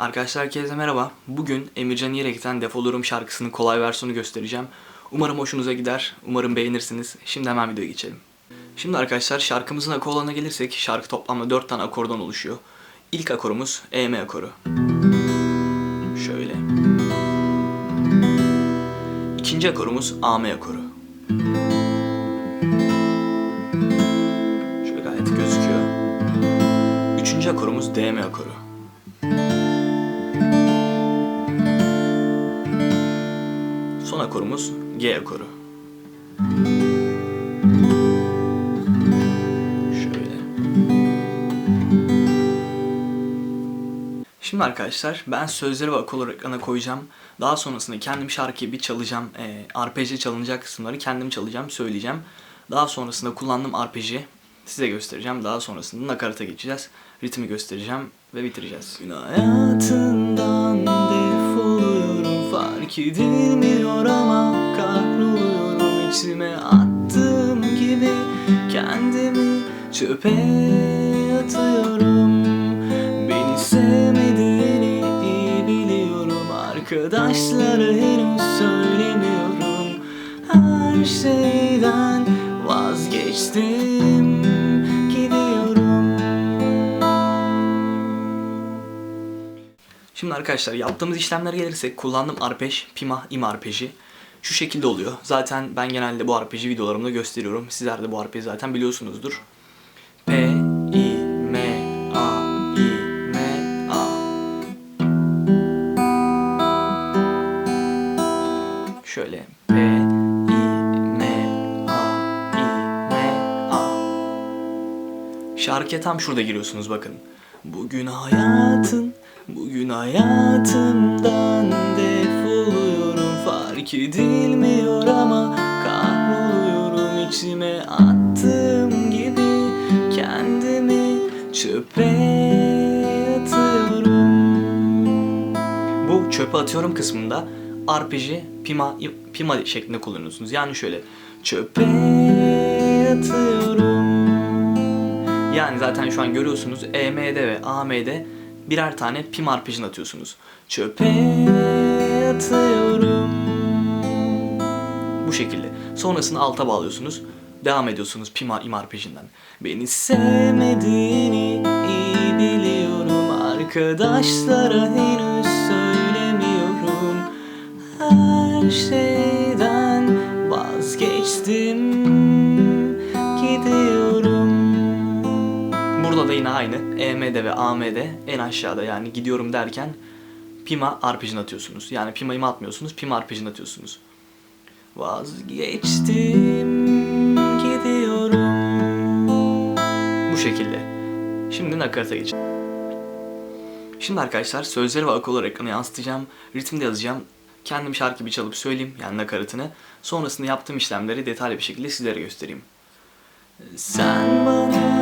Arkadaşlar herkese merhaba. Bugün Emircan Yerek'ten Defolurum şarkısının kolay versiyonu göstereceğim. Umarım hoşunuza gider. Umarım beğenirsiniz. Şimdi hemen videoya geçelim. Şimdi arkadaşlar şarkımızın akorlarına gelirsek şarkı toplamda 4 tane akordan oluşuyor. İlk akorumuz EM akoru. Şöyle. İkinci akorumuz AM akoru. Şöyle gayet gözüküyor. Üçüncü akorumuz DM akoru. Son akorumuz G akoru. Şöyle. Şimdi arkadaşlar ben sözleri ve akorları ekrana koyacağım. Daha sonrasında kendim şarkıyı bir çalacağım. E, arpejle çalınacak kısımları kendim çalacağım, söyleyeceğim. Daha sonrasında kullandığım arpeji size göstereceğim. Daha sonrasında nakarata geçeceğiz. Ritmi göstereceğim ve bitireceğiz. Gün hayatından fark edilmiyor ama kahroluyorum içime attığım gibi kendimi çöpe atıyorum. Beni sevmediğini iyi biliyorum arkadaşlara henüz söylemiyorum. Her şeyden vazgeçtim Şimdi arkadaşlar yaptığımız işlemlere gelirsek kullandığım arpej Pima im arpeji şu şekilde oluyor. Zaten ben genelde bu arpeji videolarımda gösteriyorum. Sizler de bu arpeji zaten biliyorsunuzdur. P, I, M, A, I, M, A. Şöyle P, I, M, A, I, M, A. Şarkıya tam şurada giriyorsunuz bakın. Bugün hayatın, bugün hayatımdan defoluyorum fark edilmiyor ama kahroluyorum içime attığım gibi kendimi çöpe atıyorum. Bu çöpe atıyorum kısmında arpeji pima pima şeklinde kullanıyorsunuz. Yani şöyle çöpe atıyorum. Yani zaten şu an görüyorsunuz EM'de ve AM'de birer tane pim arpejini atıyorsunuz. Çöpe atıyorum. Bu şekilde. Sonrasında alta bağlıyorsunuz. Devam ediyorsunuz pim im arpejinden. Beni sevmediğini iyi biliyorum. Arkadaşlara henüz söylemiyorum. Her şeyden vazgeçtim. Aynı. EM'de ve AM'de en aşağıda yani gidiyorum derken Pima arpejini atıyorsunuz. Yani Pima'yı atmıyorsunuz, Pima arpejini atıyorsunuz. Vazgeçtim gidiyorum. Bu şekilde. Şimdi nakarata geçelim. Şimdi arkadaşlar sözleri ve akorları ekrana yansıtacağım. Ritim de yazacağım. Kendim şarkı bir çalıp söyleyeyim yani nakaratını. Sonrasında yaptığım işlemleri detaylı bir şekilde sizlere göstereyim. Sen bana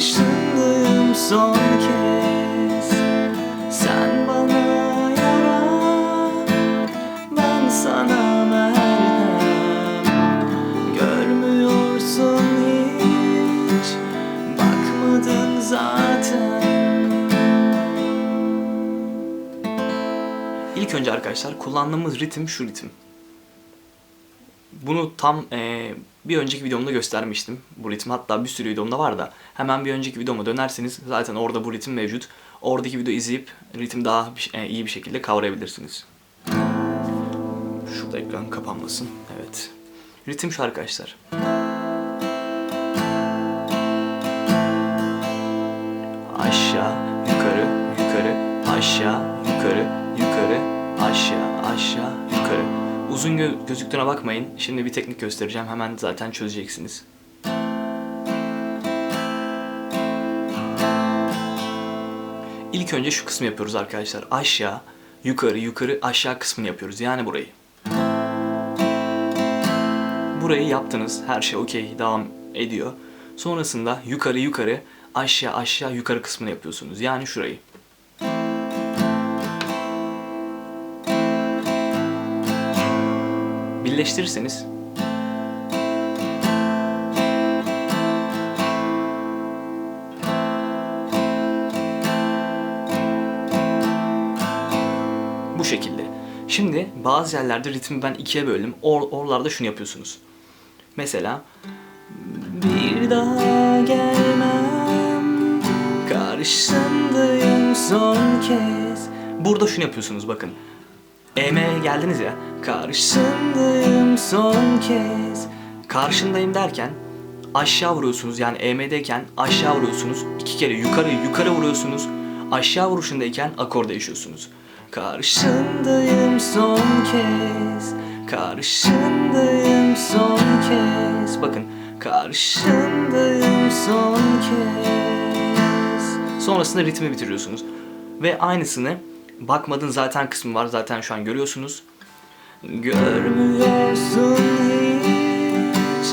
karşındayım son kez. Sen bana yara, ben sana merhem. Görmüyorsun hiç, bakmadın zaten. İlk önce arkadaşlar kullandığımız ritim şu ritim. Bunu tam eee, bir önceki videomda göstermiştim. Bu ritim hatta bir sürü videomda var da hemen bir önceki videoma dönerseniz zaten orada bu ritim mevcut. Oradaki videoyu izleyip ritim daha bir- e, iyi bir şekilde kavrayabilirsiniz. Şurada ekran kapanmasın. Evet. Ritim şu arkadaşlar. Gö- gözüktüğüne bakmayın. Şimdi bir teknik göstereceğim. Hemen zaten çözeceksiniz. İlk önce şu kısmı yapıyoruz arkadaşlar. Aşağı, yukarı, yukarı, aşağı kısmını yapıyoruz. Yani burayı. Burayı yaptınız. Her şey okey. Devam ediyor. Sonrasında yukarı yukarı, aşağı aşağı yukarı kısmını yapıyorsunuz. Yani şurayı. birleştirirseniz bu şekilde. Şimdi bazı yerlerde ritmi ben ikiye böldüm. Or, oralarda şunu yapıyorsunuz. Mesela bir daha gelmem karşındayım son kez. Burada şunu yapıyorsunuz bakın. EM'ye geldiniz ya. Karşındayım son kez. Karşındayım derken aşağı vuruyorsunuz. Yani EM'deyken aşağı vuruyorsunuz. İki kere yukarı yukarı vuruyorsunuz. Aşağı vuruşundayken akor değişiyorsunuz Karşındayım son kez. Karşındayım son kez. Bakın Karşındayım son kez. Sonrasında ritmi bitiriyorsunuz. Ve aynısını Bakmadın zaten kısmı var. Zaten şu an görüyorsunuz. Görmüyorsun hiç.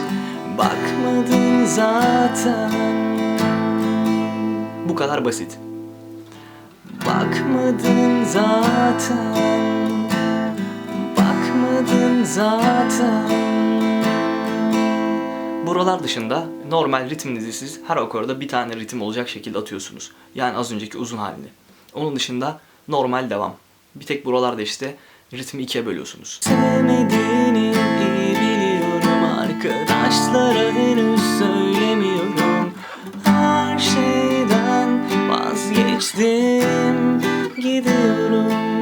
Bakmadın zaten. Bu kadar basit. Bakmadın zaten. Bakmadın zaten. Buralar dışında normal ritminizi siz her akorda bir tane ritim olacak şekilde atıyorsunuz. Yani az önceki uzun halini. Onun dışında normal devam. Bir tek buralarda işte ritmi ikiye bölüyorsunuz. Sevmediğini iyi biliyorum arkadaşlara henüz söylemiyorum. Her şeyden vazgeçtim gidiyorum.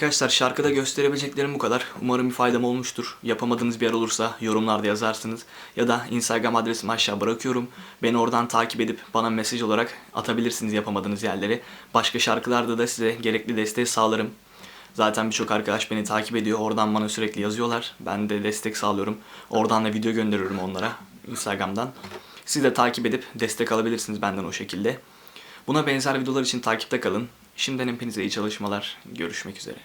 Arkadaşlar şarkıda gösterebileceklerim bu kadar. Umarım bir faydam olmuştur. Yapamadığınız bir yer olursa yorumlarda yazarsınız. Ya da Instagram adresimi aşağı bırakıyorum. Beni oradan takip edip bana mesaj olarak atabilirsiniz yapamadığınız yerleri. Başka şarkılarda da size gerekli desteği sağlarım. Zaten birçok arkadaş beni takip ediyor. Oradan bana sürekli yazıyorlar. Ben de destek sağlıyorum. Oradan da video gönderiyorum onlara Instagram'dan. Siz de takip edip destek alabilirsiniz benden o şekilde. Buna benzer videolar için takipte kalın. Şimdiden hepinize iyi çalışmalar. Görüşmek üzere.